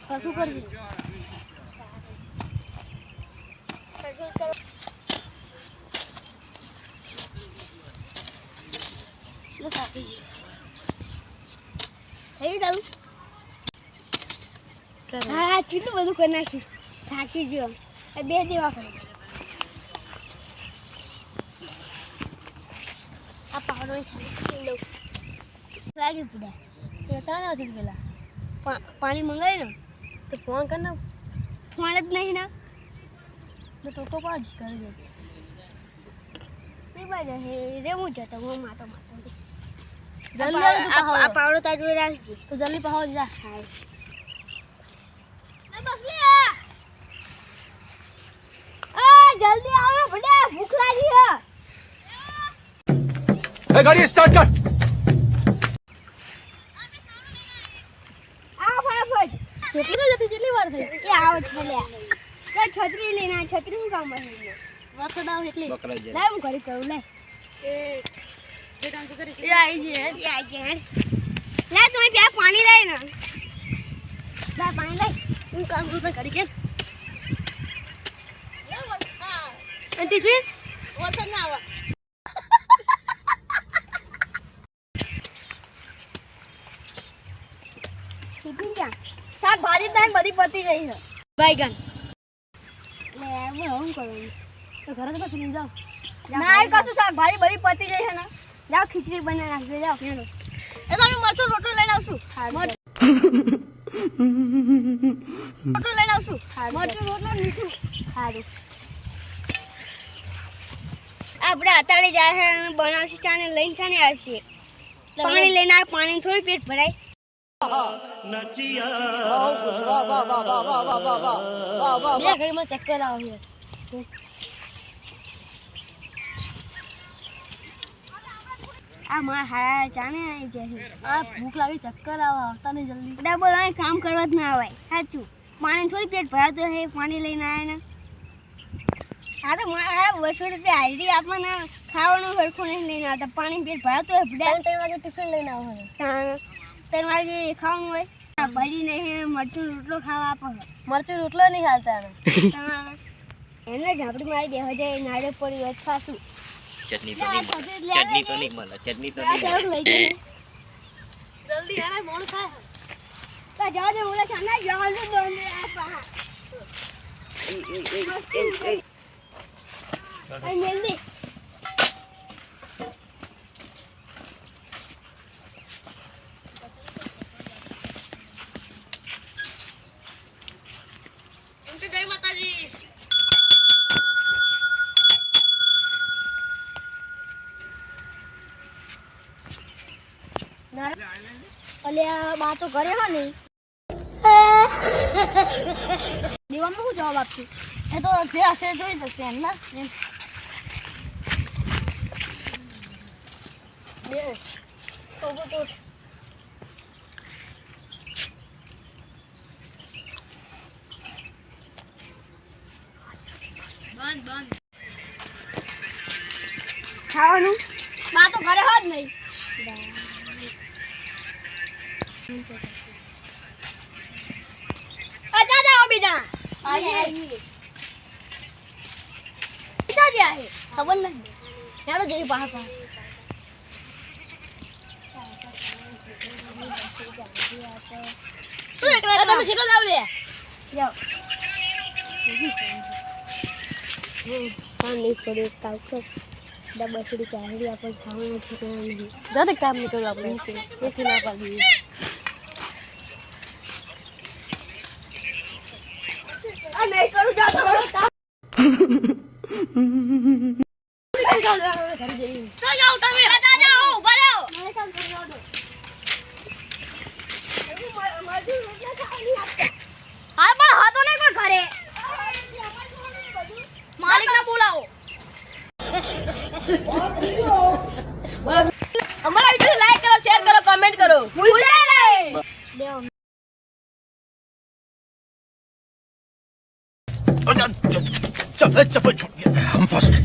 ખરખું કરજે હા કેટલું બધું કરી નાખ્યું થાકી ગયો. બે દેવા પડે આ પાવડો છે. લાગી પડ્યા ત્રણ આવશે પેલા? પાણી મંગાવી ને તો ફોન કર ને. ફોન જ નહીં ના. તો ટોટો પાસ કરી દે. નહીં બાજુ રેવું જતો હું માતો માતો જલ્દી આ ભૂખ લાગી સ્ટાર્ટ કર. કેટલી તો જતી કેટલી વાર થઈ. એ આવો છે લે લે છત્રી લઈને આ છત્રી શું કામ બની વરસાદ આવે એટલે. લાય હું ઘરે કહું લે. એ એ કામ તો કરી એ આઈ જે એ આઈ જે લે તું પે પાણી લઈ ને. લે પાણી લઈ. હું કામ કરું તો કરી કે. અને ટિફિન વરસાદ ના આવે ટિફિન ક્યાં શાકભાજી તો બધી પતી ગઈ છે. બેગન લે હું શું કરવાનું તો ઘરે તો પછી જાઓ. ના કશું શાકભાજી બધી પતી ગઈ છે ને. જાઓ ખીચડી બનાવી નાખજો જાઓ. હેલો. એ તમે મરચું રોટલો લઈને આવશું. મરચું રોટલો લઈને આવશું. મરચું રોટલો મીઠું. સારું આપણે અતાળી જાય છે અને બનાવશે ચાને લઈને ચાને આવશે પાણી લઈને આવે પાણી થોડી પેટ ભરાય. બે ઘડીમાં ચક્કર આવે. આ મારા હારા ચાને આવી જાય આ ભૂખ લાગી ચક્કર આવે આવતા નહીં જલ્દી. ડબલ અહીં કામ કરવા જ ના આવે સાચું. પાણી થોડી પેટ ભરાતું હે પાણી લઈને આવે ને. હા તો મારા બસો રૂપિયા હાજરી આપણને ખાવાનું સરખું નહીં લઈને આવતા. પાણી પેટ ભરાતું હોય ત્રણ ત્રણ વાગે ટિફિન લઈને આવો ત્રણ વાગે ખાવાનું હોય આ ભરી નહીં મરચું રોટલો ખાવા આપો. મરચું રોટલો નહીં ખાતા એને? ઝાપડી મારી બેહો જાય નાડે પડી હોય તો ખાશું. ચટણી તો નહીં મળે. ચટણી તો નહીં મળે. ચટણી તો આ નહીં જલ્દી આને મોડું થાય. તો જાઓ દે ઓલા ચાના જાઓ દે બંધ આ પા એ એ જય અલ્યા બા તો ઘરે હો શું જવાબ આપશું? જે હશે જોઈ જશે એમ ના? તો. ઘરે હોત નહીં. અચ્છા જાઓ બીજા. બીજા જે आहे ખબર નહીં હેડો જઈ બહાર બહાર તું એકલા તમે શીખો જાવ લે. જાઓ. કામ નહીં પડે કામ કર. ડબ્બા સુધી ચાહડી આપણે ખાવાનું છે કે જો કામ નહીં કરવું આપણે. નથી ના પાડી આ નહીં કરું જાતો કામ ચાલ જાઓ તમે ચાલ જાઓ ઊભા રહો મને કામ કરવા દો હા પણ હતો નહીં કોઈ ઘરે માલિક ને બોલાવો અમારા વિડિયો લાઈક કરો શેર કરો કમેન્ટ કરો ભૂલતા નહીં चल चप्पल छूट गया हम फर्स्ट